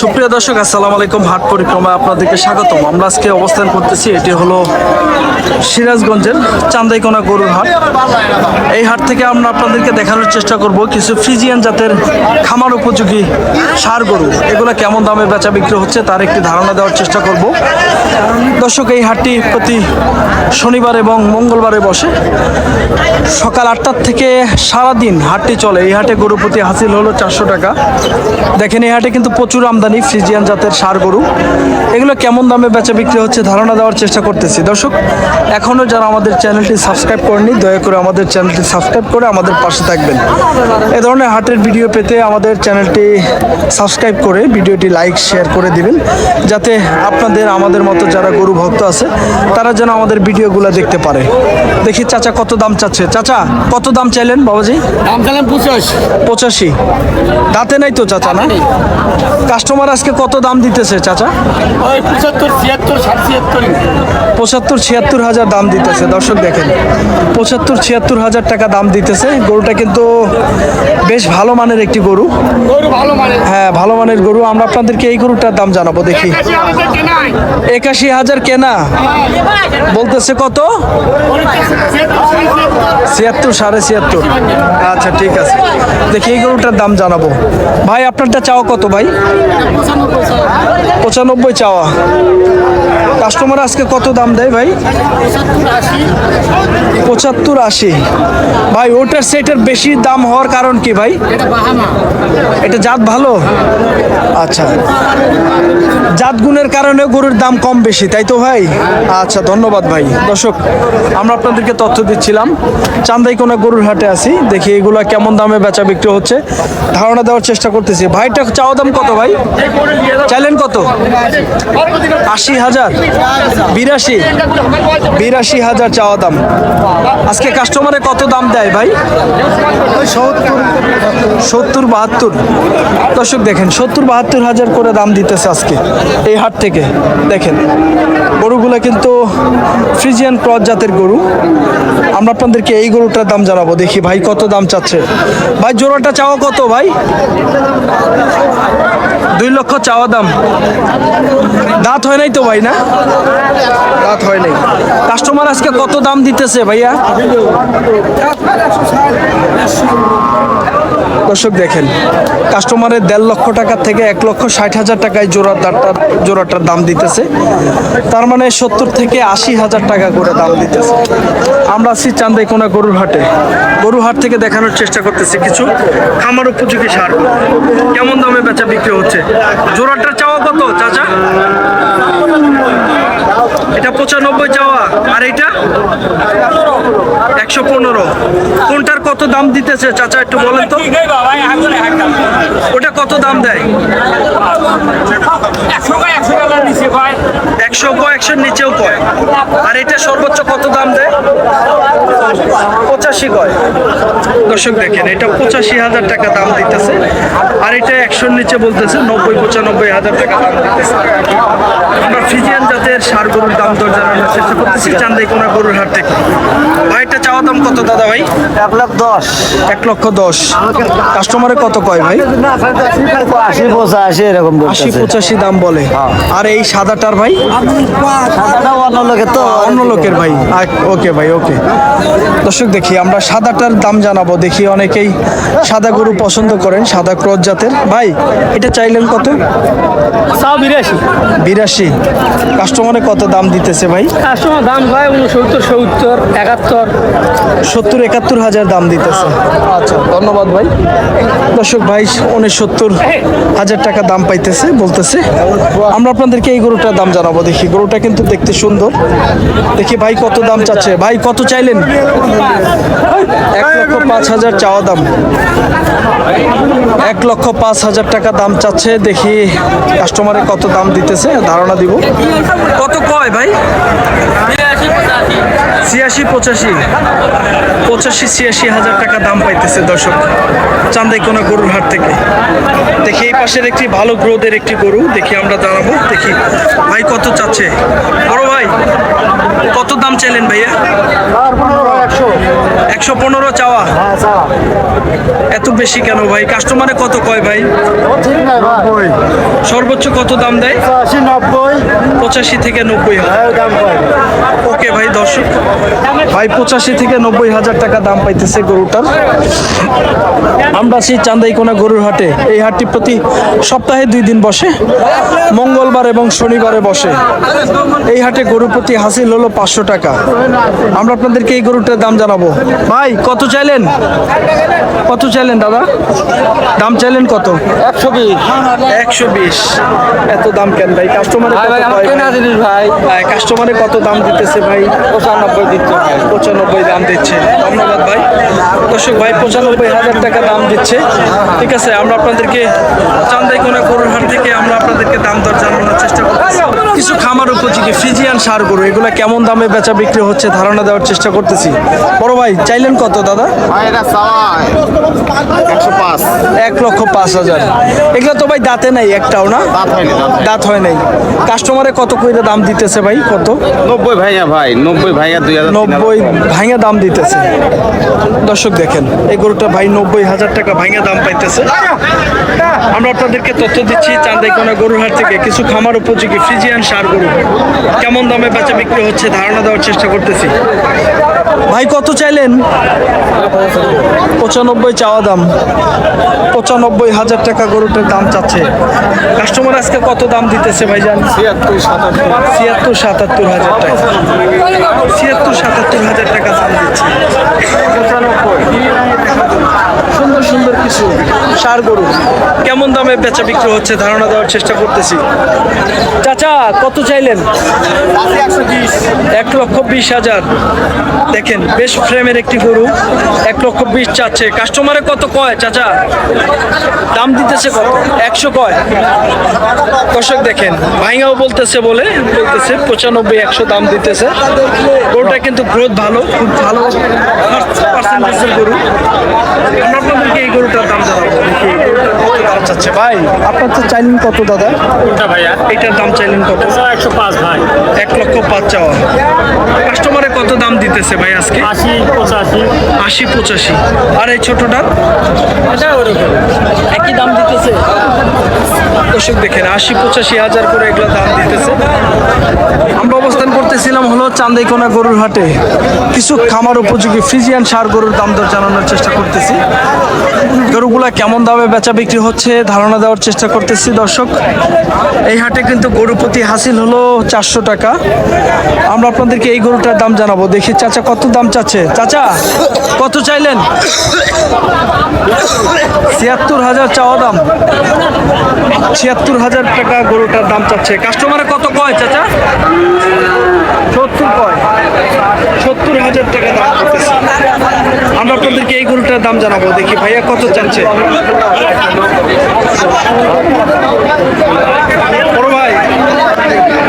সুপ্রিয় দর্শক, আসসালামু আলাইকুম। হাট পরিক্রমায় আপনাদেরকে স্বাগতম। আমরা আজকে অবস্থান করতেছি, এটি হলো সিরাজগঞ্জের চান্দাইকোনা গরুর হাট। এই হাট থেকে আমরা আপনাদেরকে দেখানোর চেষ্টা করব কিছু ফ্রিজিয়ান জাতের খামার উপযোগী সার গরু। এগুলো কেমন দামে বেচা বিক্রি হচ্ছে তার একটি ধারণা দেওয়ার চেষ্টা করব। দর্শক, এই হাটটি প্রতি শনিবার এবং মঙ্গলবারে বসে। সকাল আটটার থেকে সারাদিন হাটটি চলে। এই হাটে গরু প্রতি হাসিল হলো চারশো টাকা। দেখেন এই হাটে কিন্তু প্রচুর আমদানি ফ্রিজিয়ান জাতের সার গরু। এগুলো কেমন দামে বেচা বিক্রি হচ্ছে ধারণা দেওয়ার চেষ্টা করতেছি। দর্শক এখনও যারা আমাদের চ্যানেলটি সাবস্ক্রাইব করেনি দয়া করে আমাদের চ্যানেলটি সাবস্ক্রাইব করে আমাদের পাশে থাকবেন। এ ধরনের হাটের ভিডিও পেতে আমাদের চ্যানেলটি সাবস্ক্রাইব করে ভিডিওটি লাইক শেয়ার করে দিবেন। যাতে আপনাদের আমাদের মতো যারা গরু ভক্ত আছে তারা যেন আমাদের ভিডিওগুলো দেখতে পারে। দেখি চাচা কত দাম চাচ্ছে। চাচা কত দাম চাইলেন বাবাজি? দাম চালাম পঁচাশ। পঁচাশি। দাঁতে নাই তো চাচা না? কাস্টমার আজকে কত দাম দিতেছে চাচা? পঁচাত্তর ছিয়াত্তর হাজার দাম দিতেছে দর্শক দেখেন। পঁচাত্তর ছিয়াত্তর হাজার টাকা দাম দিতেছে। গরুটা কিন্তু বেশ ভালো মানের একটি গরু। হ্যাঁ ভালো মানের গরু। আমরা আপনাদেরকে এই গরুটার দাম জানাব দেখি। একাশি হাজার কেনা। বলতেছে কত? ছিয়াত্তর সাড়ে ছিয়াত্তর। আচ্ছা ঠিক আছে। দেখি এই গরুটার দাম জানাব। ভাই আপনারটা চাওয়া কত ভাই? পঁচানব্বই চাওয়া। কাস্টমার আজকে কত দাম দেয় ভাই? পঁচাত্তর আশি। ভাই, ওটার সেটার বেশি দাম হওয়ার কারণ কি ভাই? এটা জাত ভালো? আচ্ছা। জাত গুণের কারণে গরুর দাম কম বেশি, তাই তো ভাই? আচ্ছা ধন্যবাদ ভাই। দর্শক, আমরা আপনাদেরকে তথ্য দিচ্ছিলাম। চান্দাই চান্দাইকোনা গরুর হাটে আছি। দেখি এগুলা কেমন দামে বেচা বিক্রি হচ্ছে। ধারণা দেওয়ার চেষ্টা করতেছি। ভাইটা চাওয়া দাম কত ভাই? চাইলেন কত? আশি হাজার। বিরাশি। বিরাশি হাজার চাওয়া দাম। আজকে কাস্টমারে কত দাম দেয় ভাই? সত্তর, বাহাত্তর। দর্শক দেখেন, সত্তর, বাহাত্তর হাজার করে দাম দিতেছে আজকে এই হাট থেকে। দেখেন, গরুগুলো কিন্তু ফ্রিজিয়ান ক্রস জাতের গরু। আমরা আপনাদেরকে এই গরুটার দাম জানাব। দেখি ভাই কত দাম চাচ্ছে। ভাই, জোড়াটা চাওয়া কত ভাই? দুই লক্ষ চাওয়া দাম। দাঁত হয় নাই তো ভাই না? দাঁত হয় নাই। কাস্টমার আজকে কত দাম দিতেছে ভাইয়া? দর্শক দেখেন কাস্টমারের দেড় লক্ষ টাকা থেকে এক লক্ষ ষাট হাজার টাকায় জোড়ার দাঁড়টার জোড়াটার দাম দিতেছে। তার মানে সত্তর থেকে আশি হাজার টাকা করে দাম দিতেছে। আমরা আছি চান্দাইকোনা গরুর হাটে গরু হাট থেকে দেখানোর চেষ্টা করতেছি কিছু খামার উপযোগী সার। কেমন দামে বেচা বিক্রি হচ্ছে? জোড়াটার চাওয়া কত, চাচা? এটা পঁচানব্বই চাওয়া আর এটা? একশো পনেরো। কোনটার কত দাম দিতেছে? চাচা, একটু বলেন তো। ওটা কত দাম দেয়? একশো কয়, একশোর নিচেও কয়। আর এটা সর্বোচ্চ কত দাম দেয়? পঁচাশি কয়। দর্শক দেখেন, এটা পঁচাশি হাজার টাকা দাম দিতেছে। আর এটা একশোর নিচে বলতেছে নব্বই, পঁচানব্বই হাজার টাকা দাম দিতেছে আমরা ফিজিয়ান জাতের সার গরুর দাম দর জানানোর চান্দাই কোনা গরুর হাট থেকে ভাইটা চাওয়া দাম কত দাদা ভাই এক লাখ দশ। এক লক্ষ দশ। কাস্টমারে কত কয় ভাই? আশি পঁচাশি এরকম আশি পঁচাশি দাম বলে। আর এই সাদাটার ভাই? অন্য লোকের তো। অন্য লোকের ভাই। ওকে ভাই ওকে। দর্শক দেখি আমরা সাদাটার দাম জানাব। দেখি অনেকেই সাদা গরু পছন্দ করেন সাদা ক্রস জাতের। ভাই এটা চাইলেন কত? বিরাশি। বিরাশি। কাস্টমারে কত দাম দিতেছে ভাই? কাস্টমার দাম হয় উনসত্তর সত্তর একাত্তর। সত্তর একাত্তর হাজার দাম দিতেছে। আচ্ছা ধন্যবাদ ভাই। দর্শক ভাই, উনসত্তর হাজার টাকা দাম পাইতেছে, বলতেছে। আমরা আপনাদেরকে এই গরুটার দাম জানাব। দেখি, গরুটা কিন্তু দেখতে সুন্দর। দেখি ভাই কত দাম চাচ্ছে। ভাই, কত চাইলেন? এক লক্ষ পাঁচ হাজার চাওয়া দাম। এক লক্ষ পাঁচ হাজার টাকা দাম চাচ্ছে। দেখি কাস্টমারে কত দাম দিতেছে, ধারণা দিব। কত কয় ভাই? ছিয়াশি, পঁচাশি। পঁচাশি, ছিয়াশি হাজার টাকা দাম পাইতেছে দর্শক। চান্দাই কোনো গরুর হাট থেকে। দেখি এই পাশের একটি ভালো গ্রোদের একটি গরু। দেখি আমরা দাঁড়াবো দেখি ভাই কত চাচ্ছে? বড় ভাই, কত দাম চাইলেন ভাইয়া? একশো। একশো পনেরো চাওয়া। হ্যাঁ চা এত বেশি কেন ভাই? কাস্টমারে কত কয় ভাই? ঠিক নাই ভাই। সর্বোচ্চ কত দাম দেয়? আশি নব্বই। পঁচাশি থেকে নব্বই হ্যাঁ ওকে ভাই দর্শক। ভাই পঁচাশি থেকে নব্বই হাজার টাকা দাম পাইতেছে গরুটার। আমরা আছি চান্দাইকোনা গরুর হাটে। এই হাটটি প্রতি সপ্তাহে দুই দিন বসে। মঙ্গলবার এবং শনিবারে বসে। এই হাটে গরু প্রতি হাসিল হলো পাঁচশো টাকা। আমরা আপনাদেরকে এই গরুটার দাম জানাব। ভাই কত চাইলেন? কত চাইলেন দাদা? দাম চাইলেন কত? একশো বিশ। একশো বিশ। এত দাম কেন ভাই? কাস্টমারে ভাই কাস্টমারে কত দাম দিতেছে ভাই? পঁচানব্বই দিচ্ছে পঁচানব্বই দাম দিচ্ছে। ধন্যবাদ ভাই। দর্শক ভাই পঁচানব্বই হাজার টাকা দাম দিচ্ছে। ঠিক আছে আমরা আপনাদেরকে চান্দাই চান্দাইকোনা গরুর হাট থেকে আমরা আপনাদেরকে দাম দর জানানোর চেষ্টা করতেছি। কিছু খামার উপযোগী ফ্রিজিয়ান সার গরু এগুলো কেমন দামে বেচা বিক্রি হচ্ছে ধারণা দেওয়ার চেষ্টা করতেছি। বড় ভাই চাইলেন কত দাদা? এক লক্ষ পাঁচ হাজার। এগুলো তো ভাই দাঁতে নাই একটাও না? দাঁত হয় নাই। কাস্টমারে কত কইরে দাম দিতেছে ভাই? কত? নব্বই ভাইয়া ভাই নব্বই ভাইয়া দুই হাজার নব্বই ভাঙা দাম দিতেছে। দর্শক দেখেন এই গরুটা ভাই নব্বই হাজার টাকা ভাঙা দাম পাইতেছে। আমরা আপনাদেরকে তথ্য দিচ্ছি চান্দাইকোনা গরুর হাট থেকে কিছু খামার উপযোগী ফ্রিজিয়ান সার গরু। কেমন দামে বেচা বিক্রি হচ্ছে ধারণা দেওয়ার চেষ্টা করতেছি। ভাই কত চাইলেন? পঁচানব্বই চাওয়া দাম। পঁচানব্বই হাজার টাকা গরুটার দাম চাচ্ছে। কাস্টমার আজকে কত দাম দিতেছে ভাইজান? ছিয়াত্তর সাতাত্তর। ছিয়াত্তর সাতাত্তর হাজার টাকা। ছিয়াত্তর সাতাত্তর হাজার টাকা দাম দিচ্ছে। সুন্দর সুন্দর কিছু সার গরু। কেমন দামে বেচা বিক্রি হচ্ছে? ধারণা দেওয়ার চেষ্টা করতেছি। চাচা, কত চাইলেন? এক লক্ষ বিশ হাজার। দেখেন, বেশ ফ্রেমের একটি গরু। এক লক্ষ বিশ চাচ্ছে। কাস্টমারে কত কয়, চাচা? দাম দিতেছে কত? একশো কয়। দর্শক, দেখেন ভাইঙ্গাও বলতেছে বলে, বলতেছে, পঁচানব্বই, একশো দাম দিতেছে। গরুটা কিন্তু গ্রোথ ভালো, খুব ভালো পার্সেন্টেজের গরু। আপনাদেরকে এই গরুটার দাম জানাব। চাচ্ছে ভাই? আপনার তো চাইলেন কত দাদা? কোনটা ভাইয়া। এটার দাম চাইলেন কত? একশো পাঁচ ভাই। এক লক্ষ পাঁচ চাওয়া। কাস্টমারে কত দাম দিতেছে ভাই আজকে? আশি পঁচাশি। আশি পঁচাশি। আর এই ছোটটার এটা ওরকম। একই দাম দিতেছে? দর্শক দেখেন আশি পঁচাশি হাজার করে এগুলো দাম দিতেছে। আমরা অবস্থান করতেছিলাম হলো চান্দাইকোনা গরুর হাটে। কিছু খামার উপযোগী ফ্রিজিয়ান সার গরুর দাম দর জানানোর চেষ্টা করতেছি। গরুগুলা কেমন দামে বেচা বিক্রি হচ্ছে ধারণা দেওয়ার চেষ্টা করতেছি দর্শক। এই হাটে কিন্তু গরু প্রতি হাসিল হলো চারশো টাকা। আমরা আপনাদেরকে এই গরুটার দাম জানাব। দেখি চাচা কত দাম চাচ্ছে? চাচা, কত চাইলেন? ছিয়াত্তর হাজার চাওয়া দাম। ছিয়াত্তর হাজার টাকা গরুটার দাম চাচ্ছে। কাস্টমারে কত কয় চাচা? হাজার টাকা দাম করতেছে। আমরা আপনাদেরকে এই গরুটার দাম জানাব, দেখি ভাইয়া কত চাচ্ছে।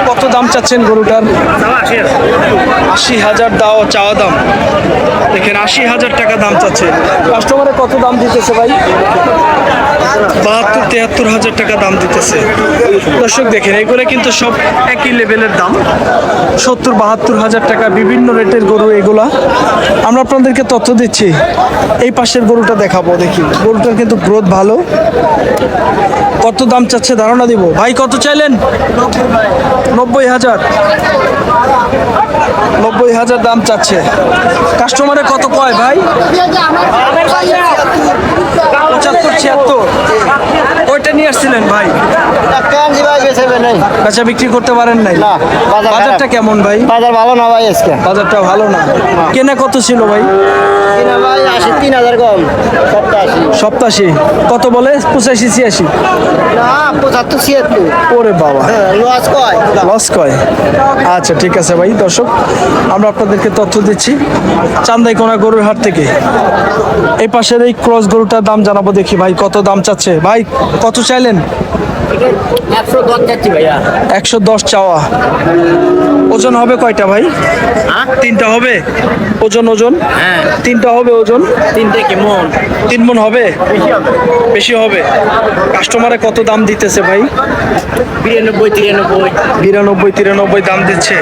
কত দাম চাচ্ছেন গরুটার? আশি হাজার দাও, চাওয়া দাম। দেখেন, আশি হাজার টাকা দাম চাচ্ছে। কাস্টমারে কত দাম দিতেছে ভাই? বাহাত্তর, তিয়াত্তর হাজার টাকা দাম দিতেছে। দর্শক দেখেন, এগুলো কিন্তু সব একই লেভেলের দাম। সত্তর, বাহাত্তর হাজার টাকা বিভিন্ন রেটের গরু এগুলা। আমরা আপনাদেরকে তথ্য দিচ্ছি, এই পাশের গরুটা দেখাবো, দেখি। গরুটার কিন্তু গ্রোথ ভালো। কত দাম চাচ্ছে ধারণা দিব। ভাই, কত চাইলেন? নব্বই হাজার। নব্বই হাজার দাম চাচ্ছে। কাস্টমারে কত কয়, ভাই? পঁচাত্তর ছিয়াত্তর ওইটা নিয়ে আসছিলেন ভাই? বেচা বিক্রি করতে পারেন নাই? বাজারটা কেমন ভাই? বাজার ভালো না ভাই আজকে? বাজারটা ভালো না? কেনা কত ছিল ভাই? কিনা ভাই আশি তিন হাজার কম। সপ্তাহ সপ্তাশি কত বলে? পঁচাশি ছিয়াশি? পঁচাত্তর ছিয়াত্তর। ওরে বাবা। লস কয়? লস কয়? আচ্ছা ঠিক আছে ভাই দর্শক আমরা আপনাদেরকে তথ্য দিচ্ছি চান্দাইকোনা গরুর হাট থেকে। এই পাশের এই ক্রস গরুটার দাম জানাব দেখি ভাই কত দাম চাচ্ছে? ভাই কত চাইলেন? একশো দশ চাওয়া। ওজন হবে কয়টা ভাই? তিনটা হবে। ওজন ওজন? হ্যাঁ। তিনটা হবে ওজন? তিনটে কি মন? তিন মন হবে? বেশি হবে। কাস্টমারে কত দাম দিতেছে ভাই? বিরানব্বই তিরানব্বই। বিরানব্বই তিরানব্বই দাম দিচ্ছে।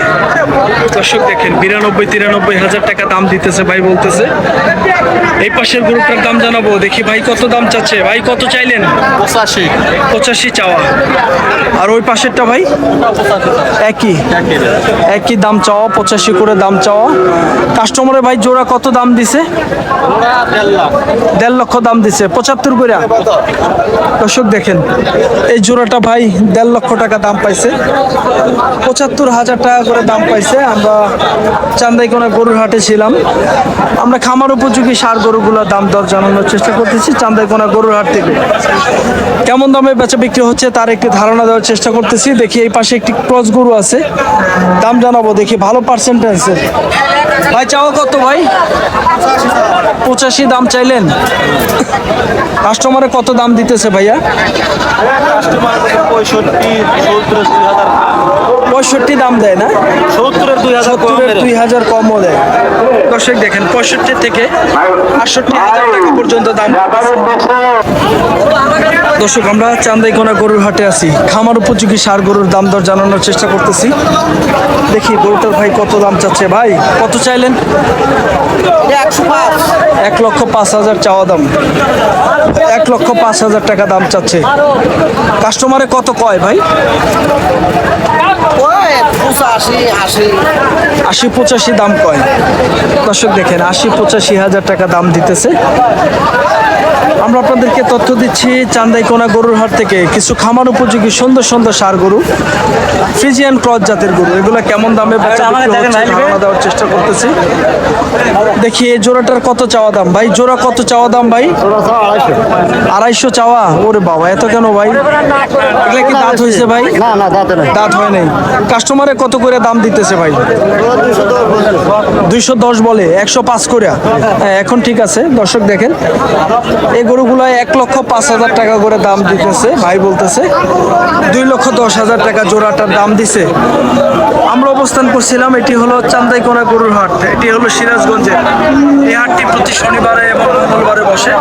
দর্শক দেখেন বিরানব্বই তিরানব্বই হাজার টাকা দাম দিতেছে ভাই বলতেছে। এই পাশের গ্রুপটার দাম জানাব দেখি ভাই কত দাম চাচ্ছে। ভাই কত চাইলেন? পঁচাশি। পঁচাশি চাওয়া। আর ওই পাশেরটা ভাই? একই। একই দাম চাওয়া, পঁচাশি করে দাম চাওয়া। কাস্টমারে ভাই জোড়া কত দাম দিছে? দেড় লক্ষ দাম দিছে, পঁচাত্তর করে দর্শক দেখেন, এই জোড়াটা ভাই দেড় লক্ষ টাকা দাম পাইছে। পঁচাত্তর হাজার টাকা করে দাম পাইছে। আমরা চান্দাইকোনা গরুর হাটে ছিলাম। আমরা খামার উপযোগী সার গরুগুলোর দাম দর জানানোর চেষ্টা করতেছি চান্দাইকোনা গরুর হাট থেকে। কেমন দামে বেচা বিক্রি হচ্ছে তার একটি ধারণা দেওয়ার চেষ্টা করতেছি। দেখি এই পাশে একটি ক্রস গরু আছে। দাম জানাব দেখি ভালো পার্সেন্টেন্সের ভাই চাও কত ভাই? পঁচাশি দাম চাইলেন। কাস্টমারে কত দাম দিতেছে ভাইয়া? পঁয়ষট্টি দাম দেয় না? সত্তরের দুই হাজার দুই হাজার কমও দেয়। দর্শক দেখেন, পঁয়ষট্টি থেকে আটষট্টি হাজার টাকা পর্যন্ত দাম দর্শক, আমরা চান্দাইকোনা গরুর হাটে আছি। খামার উপযোগী সার গরুর দাম দর জানানোর চেষ্টা করতেছি। দেখি, গরুটার ভাই কত দাম চাচ্ছে ভাই? কত চাইলেন? একশো এক লক্ষ পাঁচ হাজার চাওয়া দাম। এক লক্ষ পাঁচ হাজার টাকা দাম চাচ্ছে। কাস্টমারে কত কয় ভাই? আশি। আশি পঁচাশি দাম কয়। দর্শক দেখেন আশি পঁচাশি হাজার টাকা দাম দিতেছে। আমরা আপনাদেরকে তথ্য দিচ্ছি চান্দাইকোনা গরুর হাট থেকে। কিছু খামার উপযোগী সুন্দর সুন্দর সার গরু ফ্রিজিয়ান ক্রস জাতের গরু। এগুলো কেমন দামে ধারণা দেওয়ার চেষ্টা করতেছি। দেখি এই জোড়াটার কত চাওয়া দাম? ভাই জোড়া কত চাওয়া দাম ভাই? আড়াইশো। চাওয়া? ওরে বাবা এত কেন ভাই? এগুলা কি দাঁত হয়েছে ভাই? দাঁত হয় নাই। কাস্টমারে কত করে দাম দিতেছে ভাই? দুইশো দশ বলে একশো পাঁচ করে। হ্যাঁ এখন ঠিক আছে দর্শক দেখেন। এই গরুগুলো এক লক্ষ পাঁচ হাজার টাকা করে দাম দিতেছে, ভাই বলতেছে, দুই লক্ষ দশ হাজার টাকা জোড়াটার দাম দিছে। আমরা অবস্থান করছিলাম, এটি হলো চান্দাইকোনা গরুর হাট, এটি হলো সিরাজগঞ্জের। এই হাটটি প্রতি শনিবারে এবং মঙ্গলবারে বসে।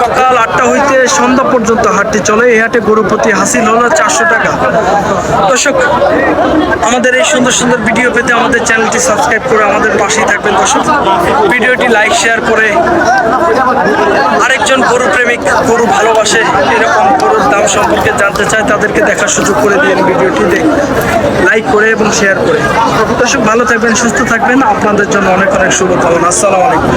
সকাল আটটা হইতে সন্ধ্যা পর্যন্ত হাটটি চলে। এই হাটে গরু প্রতি হাসিল হলো চারশো টাকা। দর্শক, আমাদের এই সুন্দর সুন্দর ভিডিও পেতে আমাদের চ্যানেলটি সাবস্ক্রাইব করে আমাদের পাশেই থাকবেন। দর্শক, ভিডিওটি লাইক, শেয়ার করে আরেকজন গরু প্রেমিক গরু ভালোবাসে এরকম গরুর দাম সম্পর্কে জানতে চায়, তাদেরকে দেখার সুযোগ করে দিন ভিডিওটিতে লাইক করে এবং শেয়ার করে। দর্শক, ভালো থাকবেন, সুস্থ থাকবেন। আপনাদের জন্য অনেক অনেক শুভকামনা। আসসালামু আলাইকুম।